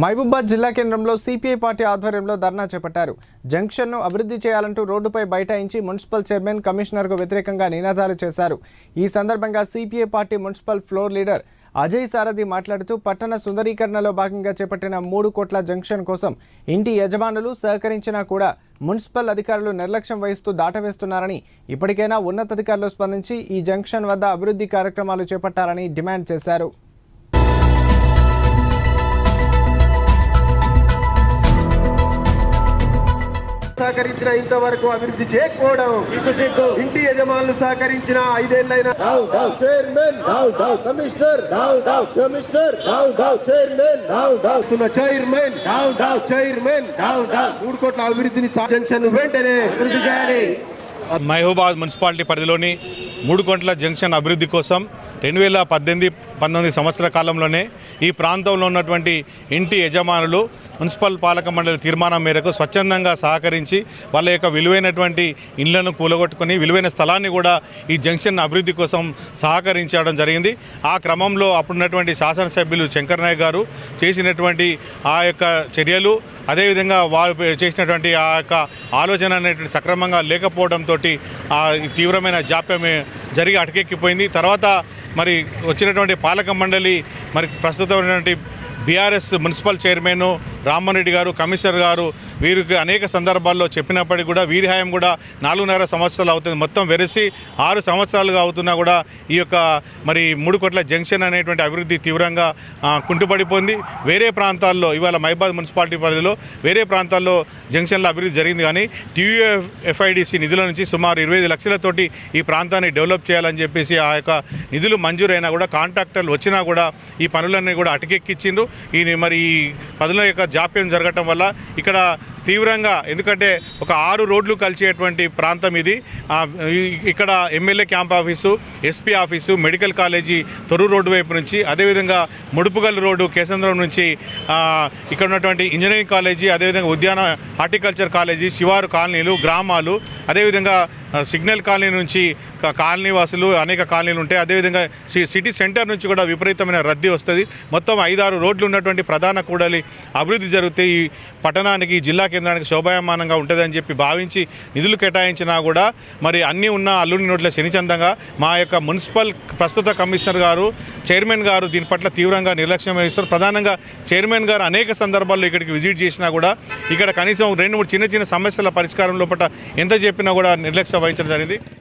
మహబూబాద్ జిల్లా కేంద్రంలో CPI party ఆధ్వర్యంలో ధర్నా చేపట్టారు. జంక్షన్ను అభివృద్ధి చేయాలంటూ రోడ్డుపై బైఠాయించి మున్సిపల్ చైర్మన్ కమిషనర్కు వ్యతిరేకంగా నినాదాలు చేశారు. ఈ సందర్భంగా CPI party municipal floor leader Ajay Sarathi మాట్లాడుతూ పట్టణ సుందరీకరణలో భాగంగా చేపట్టిన మూడు కోట్ల జంక్షన్ కోసం ఇంటి యజమానులు సహకరించినా కూడా మున్సిపల్ అధికారులు నిర్లక్ష్యం వహిస్తూ దాటవేస్తున్నారని ఇప్పటికైనా ఉన్నతాధికారులు స్పందించి ఈ జంక్షన్ వద్ద అభివృద్ధి కార్యక్రమాలు చేపట్టాలని డిమాండ్ చేశారు. సహకరించిన ఇంతవరకు అభివృద్ధి చేయకపోవడం. ఇంటి యజమానులు సహకరించిన ఐదేళ్ళైన చైర్మన్ కమిషనర్ కమిషనర్ చైర్మన్ మూడు కోట్ల అభివృద్ధిని జంక్షన్ వెంటనే అభివృద్ధి చేయాలి. మహబూబాద్ మున్సిపాలిటీ పరిధిలోని మూడు కొంట్ల జంక్షన్ అభివృద్ధి కోసం రెండు వేల పద్దెనిమిది పంతొమ్మిది సంవత్సర కాలంలోనే ఈ ప్రాంతంలో ఉన్నటువంటి ఇంటి యజమానులు మున్సిపల్ పాలక మండలి తీర్మానం మేరకు స్వచ్ఛందంగా సహకరించి వాళ్ళ యొక్క విలువైనటువంటి ఇళ్ళను కూలగొట్టుకొని విలువైన స్థలాన్ని కూడా ఈ జంక్షన్ అభివృద్ధి కోసం సహకరించడం జరిగింది. ఆ క్రమంలో అప్పుడున్నటువంటి శాసనసభ్యులు శంకర్ నాయక్ గారు చేసినటువంటి ఆ యొక్క చర్యలు అదేవిధంగా వారు చేసినటువంటి ఆ యొక్క ఆలోచన అనేటువంటి సక్రమంగా లేకపోవడంతో ఆ తీవ్రమైన జాప్యం జరిగి అటకెక్కిపోయింది. తర్వాత మరి వచ్చినటువంటి పాలక మండలి మరి ప్రస్తుతం ఉన్నటువంటి బీఆర్ఎస్ మున్సిపల్ చైర్మన్ రామ్మోహన్ గారు కమిషనర్ గారు వీరికి అనేక సందర్భాల్లో చెప్పినప్పటికీ కూడా వీరి హయాం కూడా నాలుగున్నర సంవత్సరాలు అవుతుంది. మొత్తం వెరసి ఆరు సంవత్సరాలుగా అవుతున్నా కూడా ఈ యొక్క మరి మూడు కోట్ల జంక్షన్ అనేటువంటి అభివృద్ధి తీవ్రంగా కుంటుపడిపోయింది. వేరే ప్రాంతాల్లో ఇవాళ మైబాద్ మున్సిపాలిటీ పరిధిలో వేరే ప్రాంతాల్లో జంక్షన్ల అభివృద్ధి జరిగింది కానీ టీయూఎఫ్ ఎఫ్ఐడిసి నిధుల నుంచి సుమారు ఇరవై ఐదు లక్షలతోటి ఈ ప్రాంతాన్ని డెవలప్ చేయాలని చెప్పేసి ఆ యొక్క నిధులు మంజూరైనా కూడా కాంట్రాక్టర్లు వచ్చినా కూడా ఈ పనులన్నీ కూడా అటకెక్కిచ్చిండ్రు. ఈ మరి ఈ పనుల యొక్క జాప్యం జరగటం వల్ల ఇక్కడ తీవ్రంగా ఎందుకంటే ఒక ఆరు రోడ్లు కలిసేటువంటి ప్రాంతం ఇది. ఇక్కడ MLA camp office SP office medical college తొరు road వైపు నుంచి అదేవిధంగా ముడుపుగల్ రోడ్డు కేసంద్రం నుంచి ఇక్కడ ఉన్నటువంటి ఇంజనీరింగ్ కాలేజీ అదేవిధంగా ఉద్యాన హార్టికల్చర్ కాలేజీ శివారు కాలనీలు గ్రామాలు అదేవిధంగా సిగ్నల్ కాలనీ నుంచి కాలనీ వాసులు అనేక కాలనీలు ఉంటాయి. అదేవిధంగా సి- సిటీ సెంటర్ నుంచి కూడా విపరీతమైన రద్దీ వస్తుంది. మొత్తం ఐదారు రోడ్లు ఉన్నటువంటి ప్రధాన కూడలి అభివృద్ధి జరిగితే ఈ పట్టణానికి జిల్లా కేంద్రానికి శోభాయమానంగా ఉంటుందని చెప్పి భావించి నిధులు కేటాయించినా కూడా మరి అన్నీ ఉన్న అల్లుడి నోట్ల శనిచందంగా మా యొక్క మున్సిపల్ ప్రస్తుత కమిషనర్ గారు చైర్మన్ గారు దీని పట్ల తీవ్రంగా నిర్లక్ష్యం వహిస్తారు. ప్రధానంగా చైర్మన్ గారు అనేక సందర్భాల్లో ఇక్కడికి విజిట్ చేసినా కూడా ఇక్కడ కనీసం రెండు మూడు చిన్న చిన్న సమస్యల పరిష్కారం లోపల ఎంత చెప్పినా కూడా నిర్లక్ష్యం వహించడం జరిగింది.